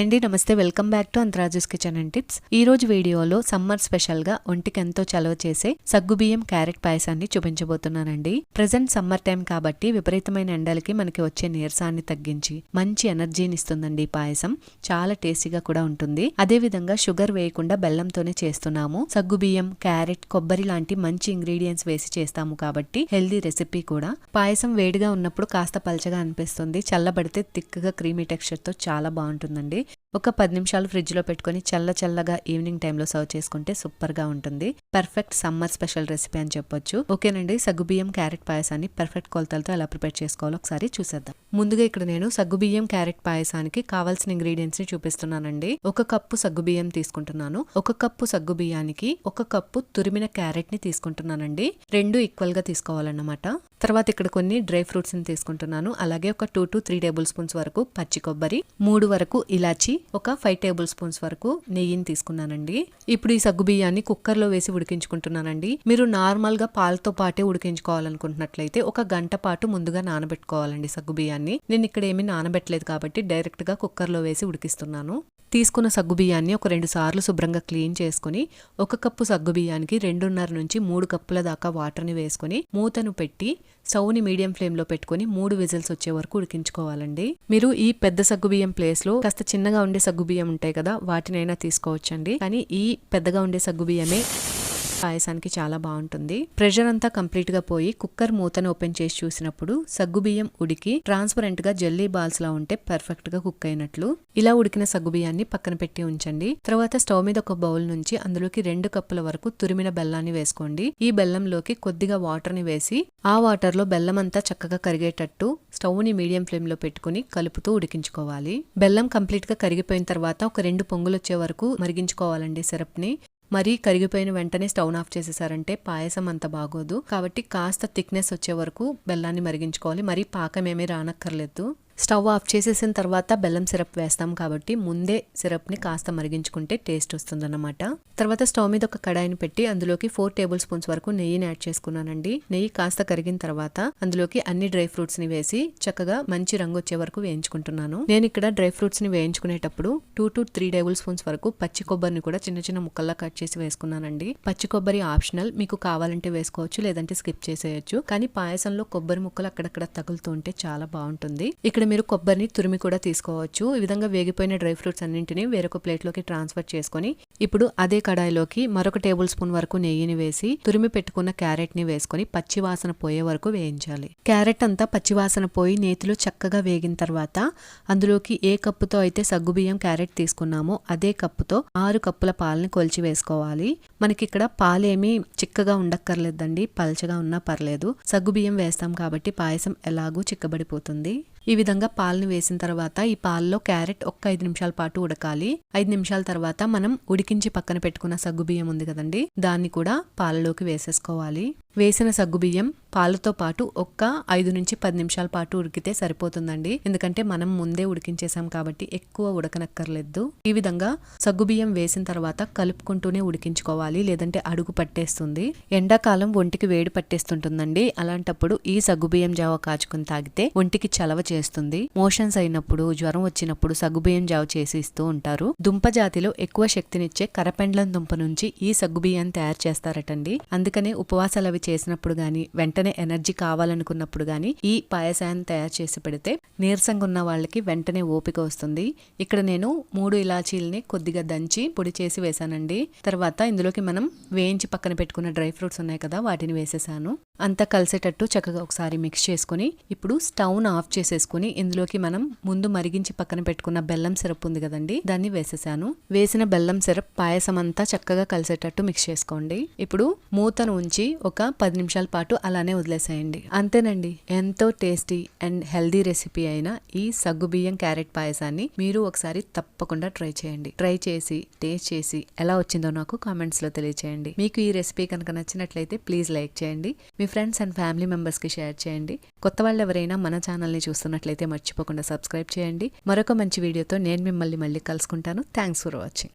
Hi అండి నమస్తే. Welcome back to అంతరాజస్ కిచెన్ అండ్ టిప్స్. ఈ రోజు వీడియోలో సమ్మర్ స్పెషల్గా ఒంటికి ఎంతో చలవ చేసే సగ్గుబియ్యం క్యారెట్ పాయసాన్ని చూపించబోతున్నానండి. ప్రజెంట్ సమ్మర్ టైం కాబట్టి విపరీతమైన ఎండలకి మనకి వచ్చే నీరసాన్ని తగ్గించి మంచి ఎనర్జీని ఇస్తుందండి ఈ పాయసం. చాలా టేస్టీగా కూడా ఉంటుంది. అదే విధంగా షుగర్ వేయకుండా బెల్లంతోనే చేస్తున్నాము. సగ్గుబియ్యం క్యారెట్ కొబ్బరి లాంటి మంచి ఇంగ్రీడియంట్స్ వేసి చేస్తాము కాబట్టి హెల్దీ రెసిపీ కూడా. పాయసం వేడిగా ఉన్నప్పుడు కాస్త పలచగా అనిపిస్తుంది. చల్లబడితే థిక్గా క్రీమీ టెక్స్చర్తో చాలా బాగుంటుందండి. ఒక పది నిమిషాలు ఫ్రిడ్జ్లో పెట్టుకుని చల్ల చల్లగా ఈవినింగ్ టైంలో సర్వ్ చేసుకుంటే సూపర్గా ఉంటుంది. పర్ఫెక్ట్ సమ్మర్ స్పెషల్ రెసిపీ అని చెప్పొచ్చు. ఓకేనండి సగ్గుబియ్యం క్యారెట్ పాయసాన్ని పర్ఫెక్ట్ కొలతలతో ఎలా ప్రిపేర్ చేసుకోవాలో ఒకసారి చూసేద్దాం. ముందుగా ఇక్కడ నేను సగ్గుబియ్యం క్యారెట్ పాయసానికి కావాల్సిన ఇంగ్రీడియంట్స్ని చూపిస్తున్నానండి. ఒక కప్పు సగ్గుబియ్యం తీసుకుంటున్నాను. ఒక కప్పు సగ్గుబియ్యానికి ఒక కప్పు తురిమిన క్యారెట్ని తీసుకుంటున్నానండి. రెండు ఈక్వల్గా తీసుకోవాలన్నమాట. తర్వాత ఇక్కడ కొన్ని డ్రై ఫ్రూట్స్ని తీసుకుంటున్నాను. అలాగే ఒక two to three table spoons వరకు పచ్చి కొబ్బరి మూడు వరకు ఇలాచి ఒక ఫైవ్ టేబుల్ స్పూన్స్ వరకు నెయ్యిని తీసుకున్నానండి. ఇప్పుడు ఈ సగ్గు బియ్యాన్ని కుక్కర్లో వేసి ఉడికించుకుంటున్నానండి. మీరు నార్మల్గా పాలతో పాటే ఉడికించుకోవాలనుకుంటున్నట్లయితే ఒక గంట పాటు ముందుగా నానబెట్టుకోవాలండి సగ్గు బియ్యాన్ని. నేను ఇక్కడ ఏమీ నానబెట్టలేదు కాబట్టి డైరెక్ట్గా కుక్కర్లో వేసి ఉడికిస్తున్నాను. తీసుకున్న సగ్గుబియ్యాన్ని ఒక రెండు సార్లు శుభ్రంగా క్లీన్ చేసుకుని ఒక కప్పు సగ్గుబియ్యానికి రెండున్నర నుంచి మూడు కప్పుల దాకా వాటర్ని వేసుకుని మూతను పెట్టి స్టవ్ని మీడియం ఫ్లేమ్లో పెట్టుకుని మూడు విజిల్స్ వచ్చే వరకు ఉడికించుకోవాలండి. మీరు ఈ పెద్ద సగ్గుబియ్యం ప్లేస్లో కాస్త చిన్నగా ఉండే సగ్గుబియ్యం ఉంటాయి కదా వాటినైనా తీసుకోవచ్చండి. కానీ ఈ పెద్దగా ఉండే సగ్గుబియ్యమే పాయసానికి చాలా బాగుంటుంది. ప్రెషర్ అంతా కంప్లీట్గా పోయి కుక్కర్ మూతను ఓపెన్ చేసి చూసినప్పుడు సగ్గుబియ్యం ఉడికి ట్రాన్స్పరెంట్గా జల్లీ బాల్స్ లా ఉంటే పర్ఫెక్ట్గా కుక్ అయినట్లు. ఇలా ఉడికిన సగ్గుబియ్యాన్ని పక్కన పెట్టి ఉంచండి. తర్వాత స్టవ్ మీద ఒక బౌల్ నుంచి అందులోకి రెండు కప్పుల వరకు తురిమిన బెల్లాన్ని వేసుకోండి. ఈ బెల్లంలోకి కొద్దిగా వాటర్ని వేసి ఆ వాటర్లో బెల్లం అంతా చక్కగా కరిగేటట్టు స్టవ్ని మీడియం ఫ్లేమ్లో పెట్టుకుని కలుపుతూ ఉడికించుకోవాలి. బెల్లం కంప్లీట్గా కరిగిపోయిన తర్వాత ఒక రెండు పొంగులు వచ్చే వరకు మరిగించుకోవాలండి సిరప్ని మరీ కరిగిపోయిన వెంటనే స్టవ్ ఆఫ్ చేసేసారంటే పాయసం అంత బాగోదు. కాబట్టి కాస్త థిక్నెస్ వచ్చే వరకు బెల్లాన్ని మరిగించుకోవాలి. మరీ పాకం ఏమీ రానక్కర్లేదు. స్టవ్ ఆఫ్ చేసేసిన తర్వాత బెల్లం సిరప్ వేస్తాం కాబట్టి ముందే సిరప్ని కాస్త మరిగించుకుంటే టేస్ట్ వస్తుందన్నమాట. తర్వాత స్టవ్ మీద ఒక కడాయిని పెట్టి అందులోకి ఫోర్ టేబుల్ స్పూన్స్ వరకు నెయ్యిని యాడ్ చేసుకున్నానండి. నెయ్యి కాస్త కరిగిన తర్వాత అందులోకి అన్ని డ్రై ఫ్రూట్స్ని వేసి చక్కగా మంచి రంగు వచ్చే వరకు వేయించుకుంటున్నాను. నేను ఇక్కడ డ్రై ఫ్రూట్స్ని వేయించుకునేటప్పుడు two to three table spoons వరకు పచ్చి కొబ్బరిని కూడా చిన్న చిన్న ముక్కల్లా కట్ చేసి వేసుకున్నానండి. పచ్చి కొబ్బరి ఆప్షనల్ మీకు కావాలంటే వేసుకోవచ్చు లేదంటే స్కిప్ చేసేయచ్చు. కానీ పాయసంలో కొబ్బరి ముక్కలు అక్కడక్కడ తగులుతూ ఉంటే చాలా బాగుంటుంది. ఇక్కడ మీరు కొబ్బరిని తురిమి కూడా తీసుకోవచ్చు. ఈ విధంగా వేగిపోయిన డ్రై ఫ్రూట్స్ అన్నింటినీ వేరొక ప్లేట్లోకి ట్రాన్స్ఫర్ చేసుకొని ఇప్పుడు అదే కడాయిలోకి మరొక టేబుల్ స్పూన్ వరకు నెయ్యిని వేసి తురిమి పెట్టుకున్న క్యారెట్ని వేసుకొని పచ్చివాసన పోయే వరకు వేయించాలి. క్యారెట్ అంతా పచ్చివాసన పోయి నేతిలో చక్కగా వేగిన తర్వాత అందులోకి ఏ కప్పుతో అయితే సగ్గుబియ్యం క్యారెట్ తీసుకున్నామో అదే కప్పుతో ఆరు కప్పుల పాలని కొలిచి వేసుకోవాలి. మనకి ఇక్కడ పాలేమీ చిక్కగా ఉండక్కర్లేదండి పల్చగా ఉన్నా పర్లేదు. సగ్గుబియ్యం వేస్తాం కాబట్టి పాయసం ఎలాగూ చిక్కబడిపోతుంది. ఈ విధంగా పాలను వేసిన తర్వాత ఈ పాలలో క్యారెట్ ఒక్క ఐదు నిమిషాల పాటు ఉడకాలి. ఐదు నిమిషాల తర్వాత మనం ఉడికించి పక్కన పెట్టుకున్న సగ్గుబియ్యం ఉంది కదండి దాన్ని కూడా పాలలోకి వేసేసుకోవాలి. వేసిన సగ్గుబియ్యం పాలతో పాటు ఒక్క ఐదు నుంచి పది నిమిషాల పాటు ఉడికితే సరిపోతుందండి. ఎందుకంటే మనం ముందే ఉడికించేసాం కాబట్టి ఎక్కువ ఉడకనక్కర్లేదు. ఈ విధంగా సగ్గుబియ్యం వేసిన తర్వాత కలుపుకుంటూనే ఉడికించుకోవాలి. లేదంటే అడుగు పట్టేస్తుంది. ఎండాకాలం ఒంటికి వేడి పట్టేస్తుంటుందండి. అలాంటప్పుడు ఈ సగ్గుబియ్యం జావ కాచుకుని తాగితే ఒంటికి చలవ చేస్తుంది. మోషన్స్ అయినప్పుడు జ్వరం వచ్చినప్పుడు సగ్గుబియ్యం జావ చేసి ఇస్తూ ఉంటారు. దుంప జాతిలో ఎక్కువ శక్తినిచ్చే కరపెండ్లం దుంప నుంచి ఈ సగ్గుబియ్యాన్ని తయారు చేస్తారటండి. అందుకనే ఉపవాసాలు అవి చేసినప్పుడు గాని వెంటనే ఎనర్జీ కావాలనుకున్నప్పుడు గాని ఈ పాయసాన్ని తయారు చేసి పెడితే నీరసంగా ఉన్న వాళ్ళకి వెంటనే ఓపిక వస్తుంది. ఇక్కడ నేను మూడు ఇలాచీల్ని కొద్దిగా దంచి పొడి చేసి వేశానండి. తర్వాత ఇందులోకి మనం వేయించి పక్కన పెట్టుకున్న డ్రై ఫ్రూట్స్ ఉన్నాయి కదా వాటిని వేసేసాను. అంతా కలిసేటట్టు చక్కగా ఒకసారి మిక్స్ చేసుకుని ఇప్పుడు స్టవ్ను ఆఫ్ చేసేసుకుని ఇందులోకి మనం ముందు మరిగించి పక్కన పెట్టుకున్న బెల్లం సిరప్ ఉంది కదండి దాన్ని వేసేసాను. వేసిన బెల్లం సిరప్ పాయసం అంతా చక్కగా కలిసేటట్టు మిక్స్ చేసుకోండి. ఇప్పుడు మూతను ఉంచి ఒక పది నిమిషాల పాటు అలానే వదిలేసేయండి. అంతేనండి ఎంతో టేస్టీ అండ్ హెల్దీ రెసిపీ అయిన ఈ సగ్గుబియ్యం క్యారెట్ పాయసాన్ని మీరు ఒకసారి తప్పకుండా ట్రై చేయండి. ట్రై చేసి టేస్ట్ చేసి ఎలా వచ్చిందో నాకు కామెంట్స్లో తెలియచేయండి. మీకు ఈ రెసిపీ కనుక నచ్చినట్లయితే ప్లీజ్ లైక్ చేయండి. మీ ఫ్రెండ్స్ అండ్ ఫ్యామిలీ మెంబర్స్కి షేర్ చేయండి. కొత్త వాళ్ళు ఎవరైనా మన ఛానల్ని చూస్తున్నట్లయితే మర్చిపోకుండా సబ్స్క్రైబ్ చేయండి. మరొక మంచి వీడియోతో నేను మిమ్మల్ని మళ్ళీ కలుసుకుంటాను. Thanks for watching